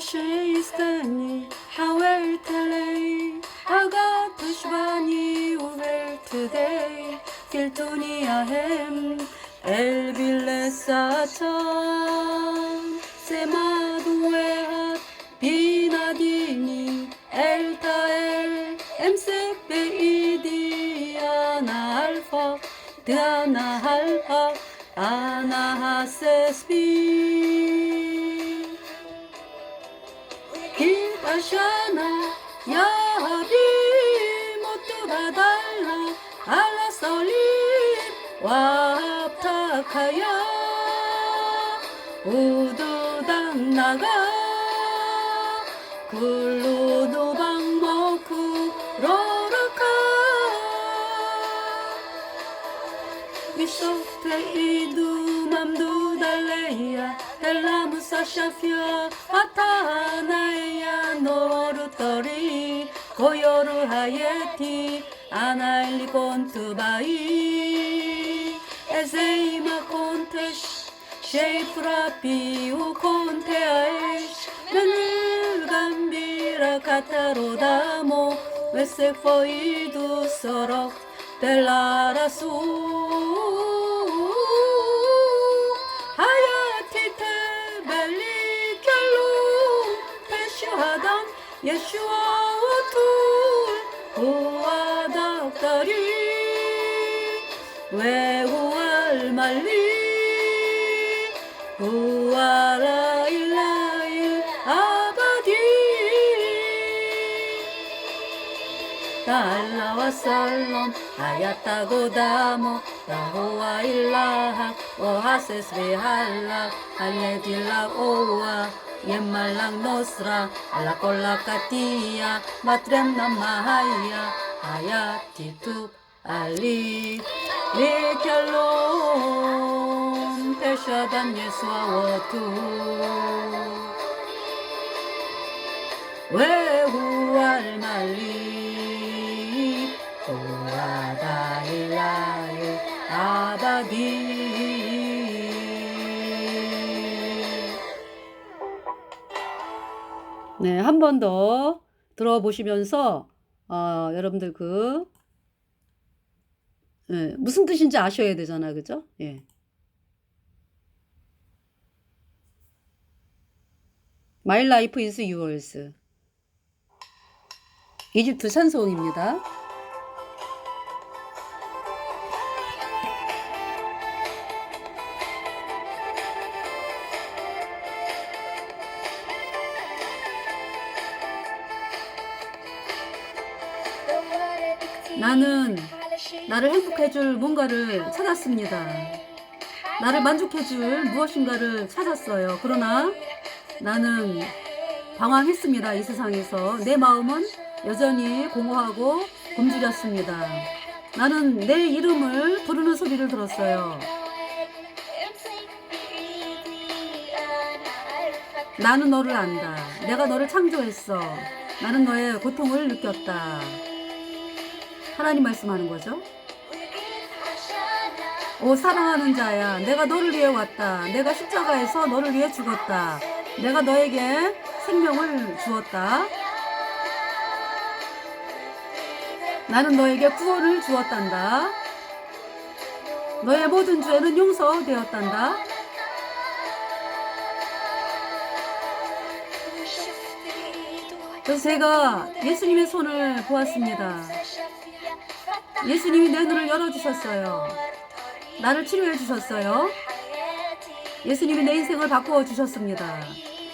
شيستني حاولت لي أقعد تشبعني وبرت دي كلتوني أهم قلبي لسه سما دوات بيناديني التقل امسك بإيدي أنا عارفة ده أنا Hashanah, Yahadim, Utubadallah, Allah Solim, Wabtakaya, Ududan Naga, Kulludu Bangboku, Roraka. Yusuf Teidu, 델라무사 샤피아 아타나야 노루터리 고요루 하예티 아나일리 콘 투바이 에세이마 콘테시 셰이프라피우 콘테아에시 맨을 감비라 카타로다모 메세포이두 서로 델라라수 달라와 살롬 하야타고 다모 다호와 일라하 오하세스 베할라 할레딜라 오와 오라다일라일 아바디 네, 한 번 더 들어보시면서 어, 여러분들 그 예, 무슨 뜻인지 아셔야 되잖아, 그죠? 예. My life is yours. 이집트 찬송입니다. 나는 나를 행복해줄 뭔가를 찾았습니다. 나를 만족해줄 무엇인가를 찾았어요. 그러나 나는 방황했습니다. 이 세상에서. 내 마음은 여전히 공허하고 굶주렸습니다. 나는 내 이름을 부르는 소리를 들었어요. 나는 너를 안다. 내가 너를 창조했어. 나는 너의 고통을 느꼈다. 하나님 말씀하는 거죠. 오 사랑하는 자야 내가 너를 위해 왔다. 내가 십자가에서 너를 위해 죽었다. 내가 너에게 생명을 주었다. 나는 너에게 구원을 주었단다. 너의 모든 죄는 용서되었단다. 그래서 제가 예수님의 손을 보았습니다 예수님이 내 눈을 열어주셨어요 나를 치료해 주셨어요 예수님이 내 인생을 바꾸어 주셨습니다.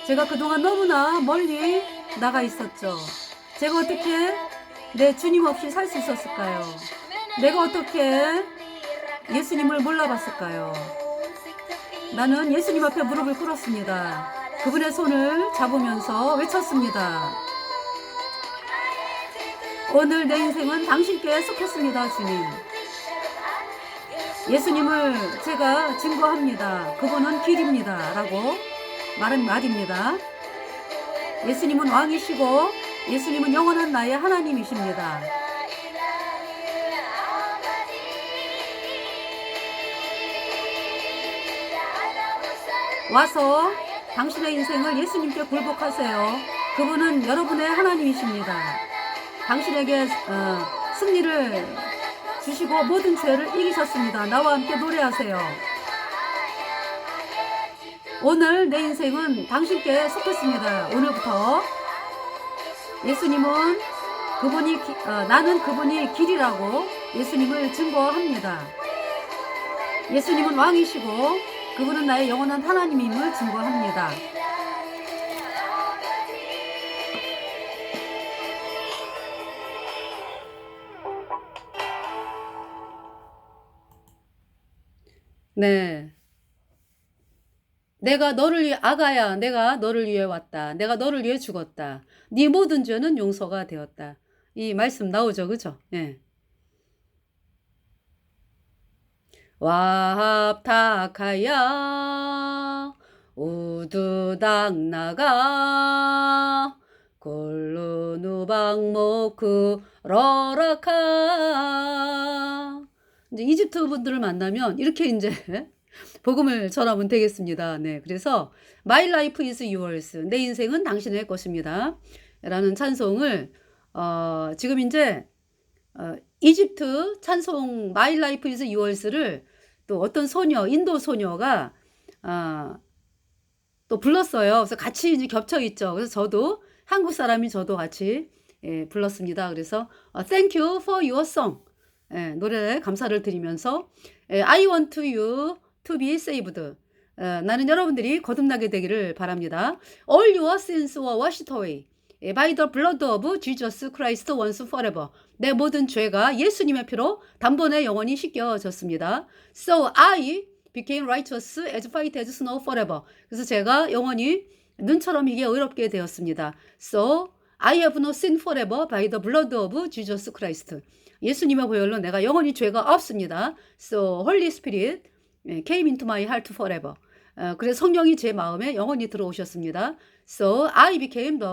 제가 그동안 너무나 멀리 나가 있었죠. 제가 어떻게 내 주님 없이 살 수 있었을까요? 내가 어떻게 예수님을 몰라봤을까요? 나는 예수님 앞에 무릎을 꿇었습니다. 그분의 손을 잡으면서 외쳤습니다. 오늘 내 인생은 당신께 속했습니다, 주님. 예수님을 제가 증거합니다. 그분은 길입니다. 라고 말한 말입니다. 예수님은 왕이시고 예수님은 영원한 나의 하나님이십니다. 와서 당신의 인생을 예수님께 굴복하세요. 그분은 여러분의 하나님이십니다. 당신에게 어, 승리를 주시고 모든 죄를 이기셨습니다. 나와 함께 노래하세요. 오늘 내 인생은 당신께 속했습니다. 오늘부터 예수님은 그분이 기- 어, 나는 그분이 길이라고 예수님을 증거합니다. 예수님은 왕이시고 그분은 나의 영원한 하나님임을 증거합니다. 네. 내가 너를 위해 아가야 내가 너를 위해 왔다. 내가 너를 위해 죽었다. 네 모든 죄는 용서가 되었다. 이 말씀 나오죠. 그죠? 예. 와합타카야 우두당 나가 골루누방모크 러라카 이제 이집트 분들을 만나면 이렇게 이제 복음을 전하면 되겠습니다. 네, 그래서 My life is yours. 내 인생은 당신의 것입니다. 라는 찬송을 어, 지금 이제 어, 이집트 찬송 My life is yours를 또 어떤 소녀, 인도 소녀가 아, 또 불렀어요. 그래서 같이 이제 겹쳐 있죠. 그래서 저도 한국 사람이 저도 같이 예, 불렀습니다. 그래서 어, Thank you for your song. 예, 노래 감사를 드리면서 예, I want you to be saved. 어, 나는 여러분들이 거듭나게 되기를 바랍니다. All your sins were washed away 예, by the blood of Jesus Christ once forever. 내 모든 죄가 예수님의 피로 단번에 영원히 씻겨졌습니다. So I became righteous as white as snow forever. 그래서 제가 영원히 눈처럼 이게 의롭게 되었습니다. So I have no sin forever by the blood of Jesus Christ. 예수님의 보혈로 내가 영원히 죄가 없습니다. So Holy Spirit 예, came into my heart forever. 어, 그래서 성령이 제 마음에 영원히 들어오셨습니다. So I became the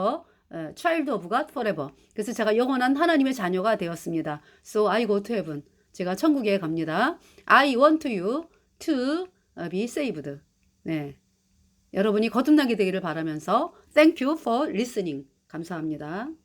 어, child of God forever. 그래서 제가 영원한 하나님의 자녀가 되었습니다. So I go to heaven. 제가 천국에 갑니다. I want you to be saved. 네. 여러분이 거듭나게 되기를 바라면서 Thank you for listening. 감사합니다.